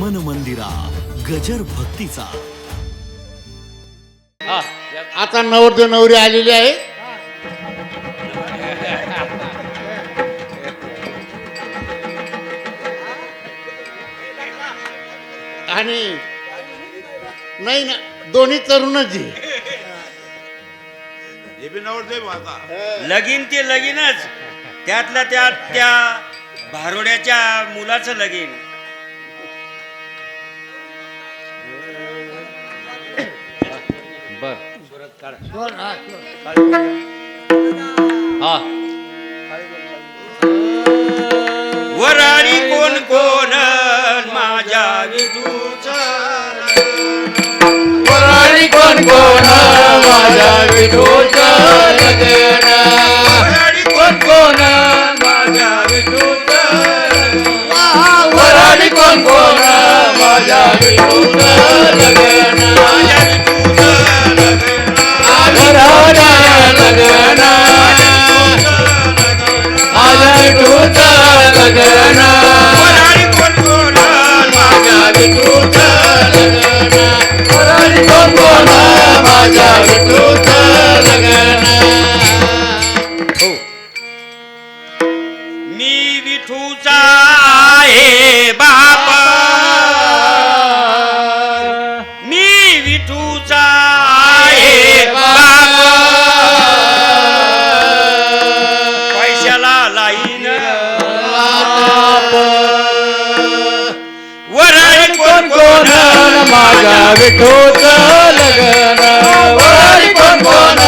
मन मंदिरा गजर भक्तीचा. आता नवरदेव नवरी आलेली आहे. आणि नाही ना दोन्ही तरुणच आहे हे बी नवरदेव आता. लगीन ते लगीनच. त्यातल्या त्यात त्या भारोड्याच्या मुलाचं लगीन. वराडी कोण कोण? माझ्या विठूच वराडी कोण कोण? माझ्या विठूचं कोण कोण माझ्या विठूच लग्न वराडी कोण कोण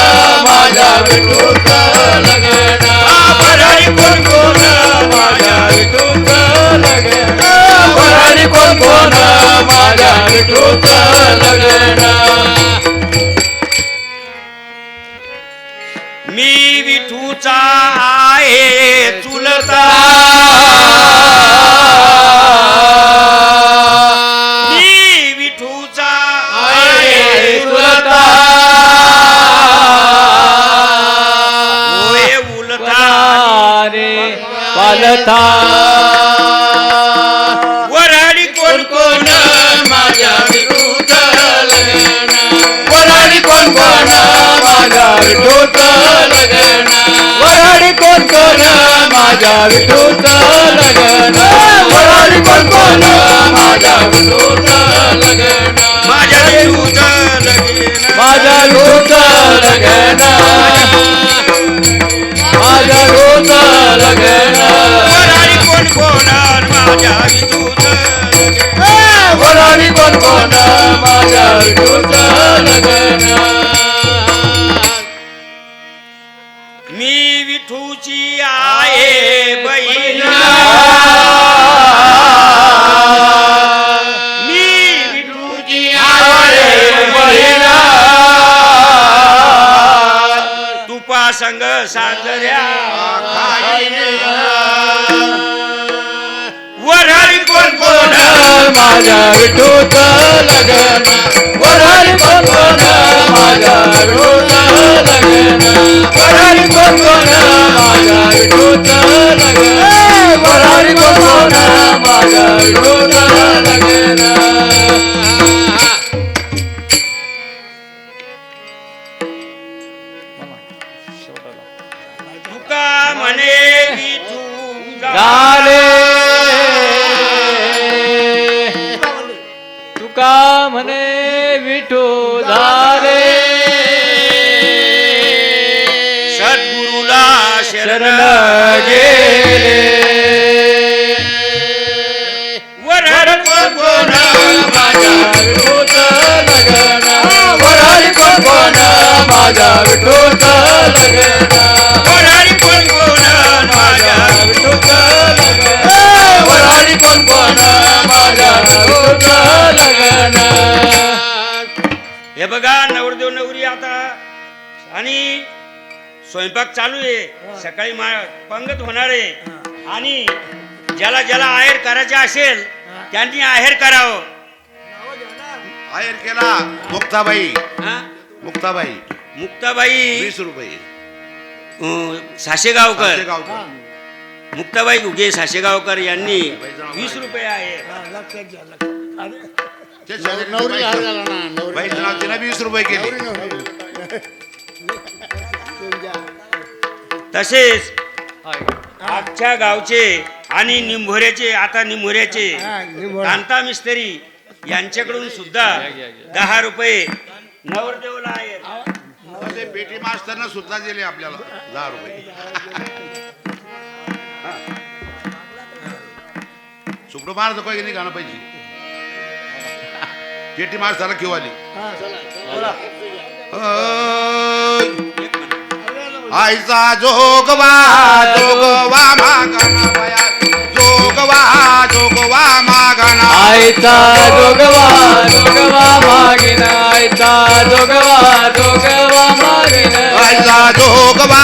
माझ्या विठूच लग्न वराडी कोण कोण माझ्या विठूच लग्न वराडी कोण कोण माझ्या विठूच लग्न मी विठूचा आहे चुलत विठूच लग्न. वराडी कोण माझ्या विठूच लग्न. माझ्या विठूचं लगीन. माझ्या विठूच लग्न. माझ्या विठूच लग्न. वराडी कोण माझ्या विठूचं वराडी कोण माझ्या विठूच माझ्या विठूच लग्न. कोण कोण माझ्या विठूच लग्न. कोण कोण माझ्या विठूच लग्न. कोण कोण माझ्या विठूच लग्न. म्हणे झाले माझ्या विठूच लग्न वराडी कोण कोण माझ्या विठूच लग्न वराडी कोण कोण माझ्या विठूच लग्न हे बघा नवरदेव नवरी आता. आणि स्वयंपाक चालू आहे. सकाळी मा पंगत होणार आहे. आणि ज्याला ज्याला आहेर करायचे असेल त्यांनी आहेर करावं. आहेर केला मुक्ताबाई? मुक्ताबाई. मुक्ताबाई. वीस रुपये. अं, साशेगावकर. गावकर मुक्ताबाई घुगे साशेगावकर यांनी वीस रुपये आहे. ते नवरी ना नवरी वीस रुपये केले. तसेच आजच्या गावचे आणि निंभोऱ्याचे आता निंभोऱ्याचे कांता मिस्त्री यांच्याकडून सुद्धा दहा रुपये नवरदेवला आहेत. ते पेटी मास्तरनं सुद्धा दिले आपल्याला. दहा रुपये. सुपडो मार तर काही नाही गाणं पाहिजे पेटी मास्तरला किंवा आली. आईचा जोगवा जोगवा मागणा वया जोगवा जोगवा मागणा आईचा जोगवा मागिन आयता जोगवा जोगवा मागिन आईचा जोगवा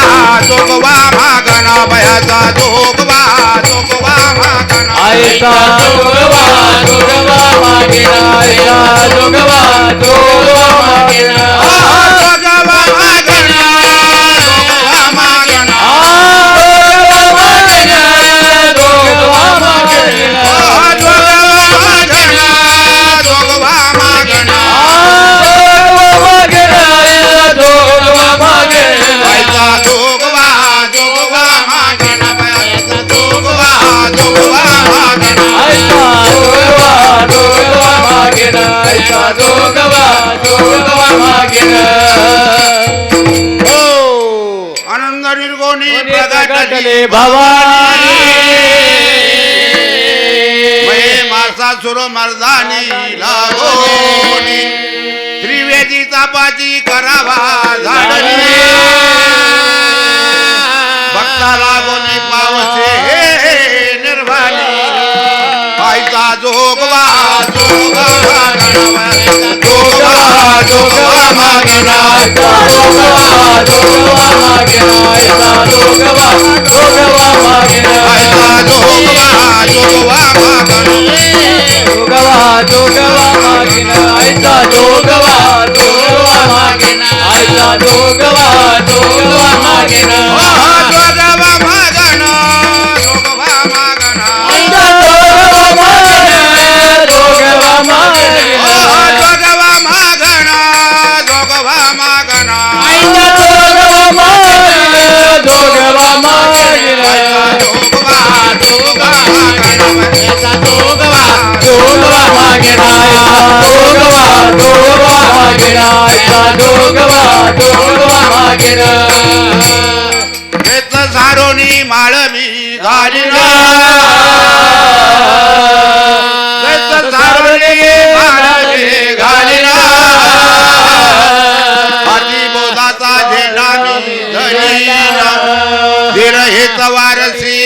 जोगवा मागणा वयाचा जोगवा जोगवा मागणा. आयता जोगवा जोगवा मागिन आयता जोगवा जोगवा मागिन प्रगटले भवानी। मासा सुर मर्दानी लागोनी त्रिवेदी तापाची करावा झाडली। जोगवा जोगवा मागेना जोगवा मागेना. जोगवा मागणा सारोनी माळ मी घालिना. घेत सारोनी माळ मी घालिना. हाती बोधाचा झेंडा मी धरीना. धीर हेत वारसी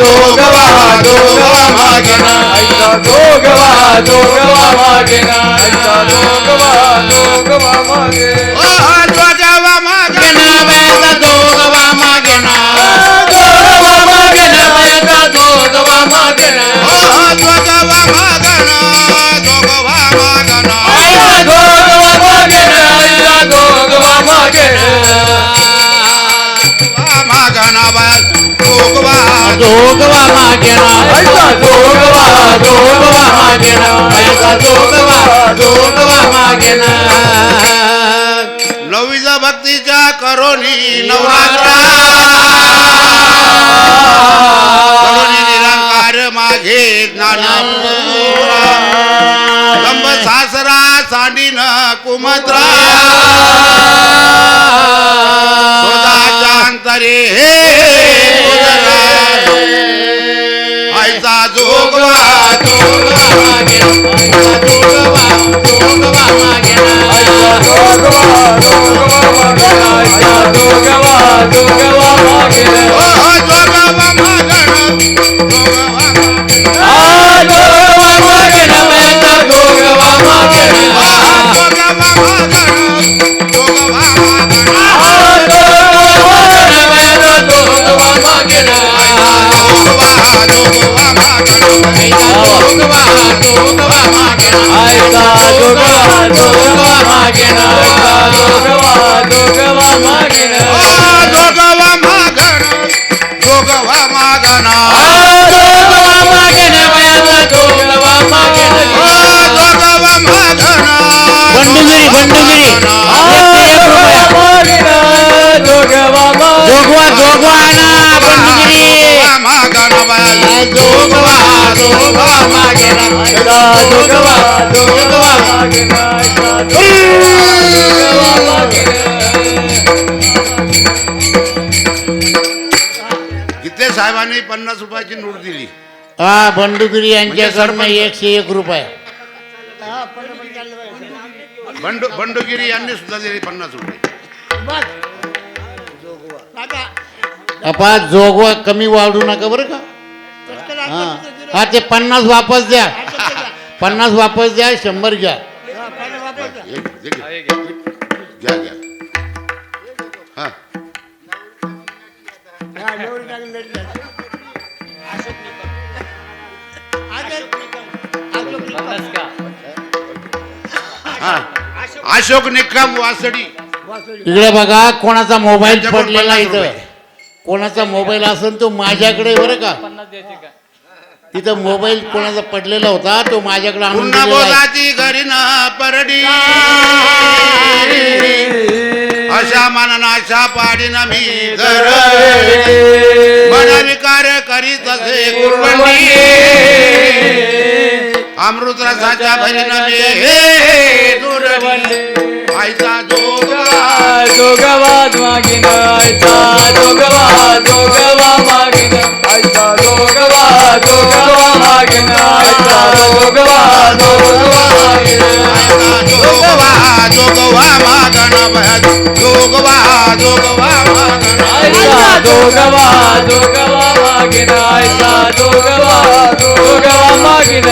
जोगवा जोगवा मागणा जोगवा जोगवा मागणा जोगवा मागेना पैसा जोगवा जोगवा मागेना पैसा जोगवा जोगवा मागेना नवीचा भक्तीच्या करोनी नवरात्रा. करोनी निरंकार मागे ज्ञानपुरा. कुमत्रा स्वतःच्या अंतरे हे उदरा. आईचा जोगवा जोगवा जोगवा जोगवा मागेना ओ आयता जोगवा जोगवा मागेन आयता जोगवा जोगवा मागेन जोगवा मागण जोगवा मागणा जोगवा मागेन वयाचा जोगवा मागेन जोगवा मागणा बंडुगिरी बंडुगिरी जोगवा जोगवा जोगवा जोगवा जोगवा मागेना जोगवा जोगवा जोगवा मागेन इथले साहेबांनी पन्नास रुपयाची नोट दिली. हा बंडुगिरी यांच्याकडनं एकशे एक रुपये. बंडू बंडुगिरी यांनी सुद्धा दिली पन्नास रुपये. अपा जोगवा कमी वाढू नका बरं का? हा. हा ते पन्नास वापस द्या. पन्नास वापस द्या शंभर घ्या. हा हा अशोक निकम. वासडी. इकडे बघा कोणाचा मोबाईल पडलेला इथं. कोणाचा मोबाईल असेल तो माझ्याकडे बरं का? तिथं मोबाईल कोणाचा पडलेला होता तो माझ्याकडे आणून पुन्हा दिलेला आहे. बोलाची घरी ना परडी. अशा मनानाशा पाडीन मी घर विकार करीत असे गुरवंडी अमृत रसाच्या भरीन मी हे आईचा जोगवा जोगवा मागेन आयता जोगवा जोगवा मागेन. आयता जोगवा जोगवा मागेन आयता जोगवा जोगवा मागेन. जोगवा जोगवा मागण भज जोगवा जोगवा मागण आयता जोगवा जोगवा मागेन आयता जोगवा जोगवा मागेन.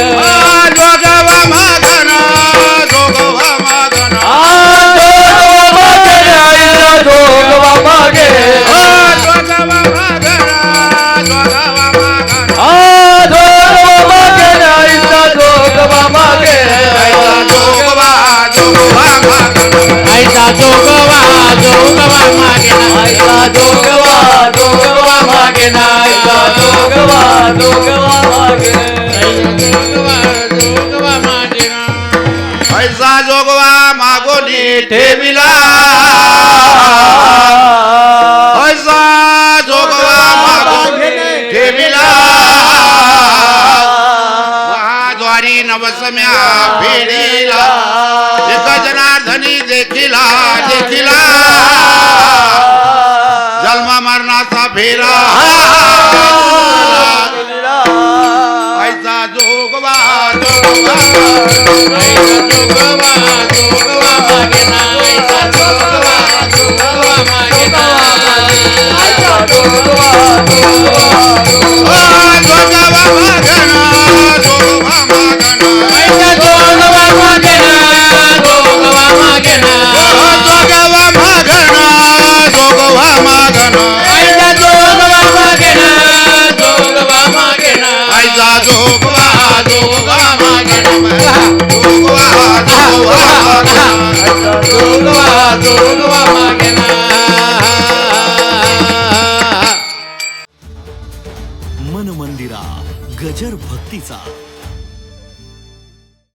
जोगवा मागेन जोगवा मागेन पैसा जोगवा मागोनी ठेविला पैसा जोगवा मागोनी ठेविला महाद्वारी नवसम्या फेडीला एक जनार्दनी देखिला देखिला जन्म जोगवा